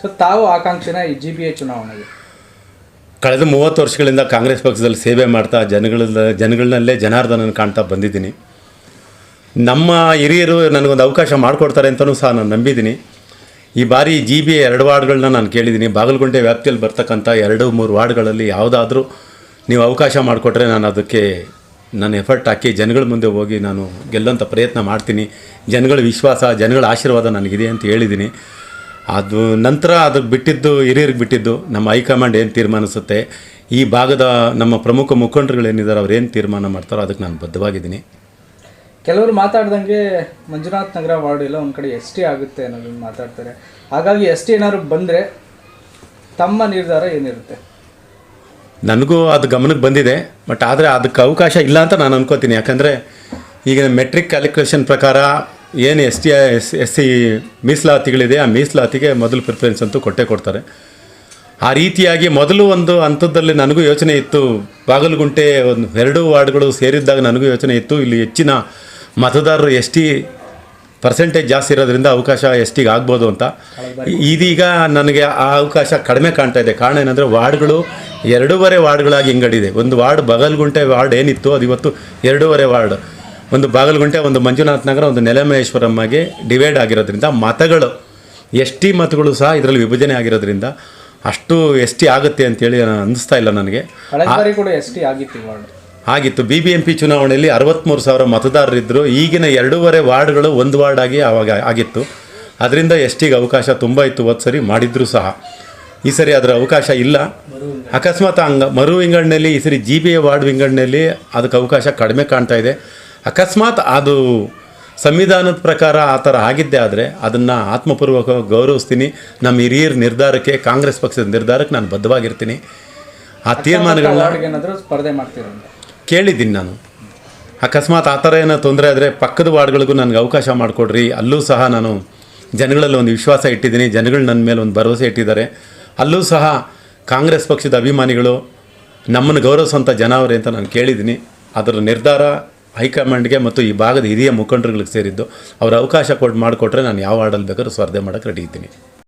So ತಾವು ಆಕಾಂಕ್ಷಿನ ಈ G B A ಚುನಾವಣೆಗೆ. ಕಳೆದ ಮೂವತ್ತು ವರ್ಷಗಳಿಂದ ಕಾಂಗ್ರೆಸ್ ಪಕ್ಷದಲ್ಲಿ ಸೇವೆ ಮಾಡ್ತಾ ಜನಗಳ ಜನಗಳನ್ನಲ್ಲೇ ಜನಾರ್ದನನ ಕಾಣ್ತಾ ಬಂದಿದ್ದೀನಿ. ನಮ್ಮ ಹಿರಿಯರು ನನಗೊಂದು ಅವಕಾಶ ಮಾಡಿಕೊಡ್ತಾರೆ ಅಂತಲೂ ಸಹ ನಾನು ನಂಬಿದ್ದೀನಿ. ಈ ಬಾರಿ ಜಿ ಬಿ ಎರಡು ವಾರ್ಡ್ಗಳನ್ನ ನಾನು ಕೇಳಿದ್ದೀನಿ. ಬಾಗಲಗುಂಟೆ ವ್ಯಾಪ್ತಿಯಲ್ಲಿ ಬರ್ತಕ್ಕಂಥ ಎರಡು, ಮೂರು ವಾರ್ಡ್ಗಳಲ್ಲಿ ಯಾವುದಾದ್ರೂ ನೀವು ಅವಕಾಶ ಮಾಡಿಕೊಟ್ರೆ ನಾನು ಅದಕ್ಕೆ ನಾನು ಎಫರ್ಟ್ ಹಾಕಿ ಜನಗಳ ಮುಂದೆ ಹೋಗಿ ನಾನು ಗೆಲ್ಲೋಂಥ ಪ್ರಯತ್ನ ಮಾಡ್ತೀನಿ. ಜನಗಳ ವಿಶ್ವಾಸ, ಜನಗಳ ಆಶೀರ್ವಾದ ನನಗಿದೆ ಅಂತ ಹೇಳಿದ್ದೀನಿ. ಅದು ನಂತರ ಅದಕ್ಕೆ ಬಿಟ್ಟಿದ್ದು ಹಿರಿಯರಿಗೆ ಬಿಟ್ಟಿದ್ದು ನಮ್ಮ ಹೈಕಮಾಂಡ್ ಏನು ತೀರ್ಮಾನಿಸುತ್ತೆ ಈ ಭಾಗದ ನಮ್ಮ ಪ್ರಮುಖ ಮುಖಂಡರುಗಳೇನಿದ್ದಾರೆ ಅವ್ರು ಏನು ತೀರ್ಮಾನ ಮಾಡ್ತಾರೋ ಅದಕ್ಕೆ ನಾನು ಬದ್ಧವಾಗಿದ್ದೀನಿ. ಕೆಲವರು ಮಾತಾಡ್ದಂಗೆ ಮಂಜುನಾಥ್ ನಗರ ವಾರ್ಡ್ ಇಲ್ಲ ಒಂದು ಕಡೆ ಎಸ್ ಟಿ ಆಗುತ್ತೆ ಅನ್ನೋದನ್ನು ಮಾತಾಡ್ತಾರೆ. ಹಾಗಾಗಿ ಎಸ್ ಟಿ ಏನಾದ್ರು ಬಂದರೆ ತಮ್ಮ ನಿರ್ಧಾರ ಏನಿರುತ್ತೆ? ನನಗೂ ಅದು ಗಮನಕ್ಕೆ ಬಂದಿದೆ ಬಟ್ ಆದರೆ ಅದಕ್ಕೆ ಅವಕಾಶ ಇಲ್ಲ ಅಂತ ನಾನು ಅನ್ಕೋತೀನಿ. ಯಾಕಂದರೆ ಈಗ ಮೆಟ್ರಿಕ್ ಕ್ಯಾಲ್ಕುಲೇಷನ್ ಪ್ರಕಾರ ಏನು ಎಸ್ ಟಿ, ಎಸ್ ಸಿ ಮೀಸಲಾತಿಗಳಿದೆ, ಆ ಮೀಸಲಾತಿಗೆ ಮೊದಲು ಪ್ರಿಫರೆನ್ಸ್ ಅಂತೂ ಕೊಟ್ಟೇ ಕೊಡ್ತಾರೆ. ಆ ರೀತಿಯಾಗಿ ಮೊದಲು ಒಂದು ಹಂತದಲ್ಲಿ ನನಗೂ ಯೋಚನೆ ಇತ್ತು, ಬಾಗಲಗುಂಟೆ ಒಂದು ಎರಡು ವಾರ್ಡ್ಗಳು ಸೇರಿದ್ದಾಗ ನನಗೂ ಯೋಚನೆ ಇತ್ತು, ಇಲ್ಲಿ ಹೆಚ್ಚಿನ ಮತದಾರರು ಎಸ್ ಟಿ ಪರ್ಸೆಂಟೇಜ್ ಜಾಸ್ತಿ ಇರೋದ್ರಿಂದ ಅವಕಾಶ ಎಸ್ ಟಿಗೆ ಆಗ್ಬೋದು ಅಂತ. ಇದೀಗ ನನಗೆ ಆ ಅವಕಾಶ ಕಡಿಮೆ ಕಾಣ್ತಾ ಇದೆ. ಕಾರಣ ಏನಂದರೆ ವಾರ್ಡ್ಗಳು ಎರಡೂವರೆ ವಾರ್ಡ್ಗಳಾಗಿ ಹಿಂಗಡಿದೆ. ಒಂದು ವಾರ್ಡ್ ಬಗಲ್ಗುಂಟೆ ವಾರ್ಡ್ ಏನಿತ್ತು ಅದು ಇವತ್ತು ಎರಡೂವರೆ ವಾರ್ಡ್. ಒಂದು ಬಾಗಲಗುಂಟೆ ಒಂದು ಮಂಜುನಾಥ್ ನಗರ ಒಂದು ನೆಲಮಹೇಶ್ವರಮ್ಮಗೆ ಡಿವೈಡ್ ಆಗಿರೋದ್ರಿಂದ ಮತಗಳು ಎಸ್ ಟಿ ಮತಗಳು ಸಹ ಇದರಲ್ಲಿ ವಿಭಜನೆ ಆಗಿರೋದ್ರಿಂದ ಅಷ್ಟು ಎಸ್ ಟಿ ಆಗುತ್ತೆ ಅಂತೇಳಿ ನಾನು ಅನ್ನಿಸ್ತಾ ಇಲ್ಲ ನನಗೆ. ಎಸ್ ಟಿ ಆಗಿತ್ತು ಆಗಿತ್ತು. ಬಿ ಬಿ ಎಂ ಪಿ ಚುನಾವಣೆಯಲ್ಲಿ ಅರವತ್ತ್ಮೂರು ಸಾವಿರ ಮತದಾರರಿದ್ದರು ಈಗಿನ ಎರಡೂವರೆ ವಾರ್ಡ್ಗಳು ಒಂದು ವಾರ್ಡ್ ಆಗಿ ಆವಾಗ ಆಗಿತ್ತು. ಅದರಿಂದ ಎಸ್ ಟಿಗೆ ಅವಕಾಶ ತುಂಬ ಇತ್ತು. ಹೋದ ಸರಿ ಮಾಡಿದ್ರು ಸಹ. ಈ ಸರಿ ಅದರ ಅವಕಾಶ ಇಲ್ಲ. ಅಕಸ್ಮಾತ್ ಹಂಗ ಮರು ವಿಂಗಡಣೆಯಲ್ಲಿ ಈ ಸರಿ ಜಿ ಬಿ ಎ ವಾರ್ಡ್ ವಿಂಗಡಣೆಯಲ್ಲಿ ಅದಕ್ಕೆ ಅವಕಾಶ ಕಡಿಮೆ ಕಾಣ್ತಾ ಇದೆ. ಅಕಸ್ಮಾತ್ ಅದು ಸಂವಿಧಾನದ ಪ್ರಕಾರ ಆ ಥರ ಆಗಿದ್ದೆ ಆದರೆ ಅದನ್ನು ಆತ್ಮಪೂರ್ವಕ ಗೌರವಿಸ್ತೀನಿ. ನಮ್ಮ ಹಿರಿಯರ ನಿರ್ಧಾರಕ್ಕೆ ಕಾಂಗ್ರೆಸ್ ಪಕ್ಷದ ನಿರ್ಧಾರಕ್ಕೆ ನಾನು ಬದ್ಧವಾಗಿರ್ತೀನಿ. ಆ ತೀರ್ಮಾನಗಳನ್ನ ಸ್ಪರ್ಧೆ ಮಾಡ್ತೀರ ಕೇಳಿದ್ದೀನಿ ನಾನು. ಅಕಸ್ಮಾತ್ ಆ ಥರ ಏನೋ ತೊಂದರೆ ಆದರೆ ಪಕ್ಕದ ವಾರ್ಡ್ಗಳಿಗೂ ನನಗೆ ಅವಕಾಶ ಮಾಡಿಕೊಡ್ರಿ. ಅಲ್ಲೂ ಸಹ ನಾನು ಜನಗಳಲ್ಲಿ ಒಂದು ವಿಶ್ವಾಸ ಇಟ್ಟಿದ್ದೀನಿ. ಜನಗಳು ನನ್ನ ಮೇಲೆ ಒಂದು ಭರವಸೆ ಇಟ್ಟಿದ್ದಾರೆ. ಅಲ್ಲೂ ಸಹ ಕಾಂಗ್ರೆಸ್ ಪಕ್ಷದ ಅಭಿಮಾನಿಗಳು ನಮ್ಮನ್ನು ಗೌರವಿಸುವಂಥ ಜನ ಅವರೇ ಅಂತ ನಾನು ಕೇಳಿದ್ದೀನಿ. ಅದರ ನಿರ್ಧಾರ ಹೈಕಮಾಂಡ್ಗೆ ಮತ್ತು ಈ ಭಾಗದ ಹಿರಿಯ ಮುಖಂಡರುಗಳಿಗೆ ಸೇರಿದ್ದು, ಅವರ ಅವಕಾಶ ಕೊಟ್ಟು ಮಾಡಿಕೊಟ್ರೆ ನಾನು ಯಾವ ಹಾಡಲ್ಲಿ ಬೇಕಾದ್ರೂ ಸ್ಪರ್ಧೆ ಮಾಡೋಕ್ಕೆ ರೆಡಿ ಇದ್ದೀನಿ.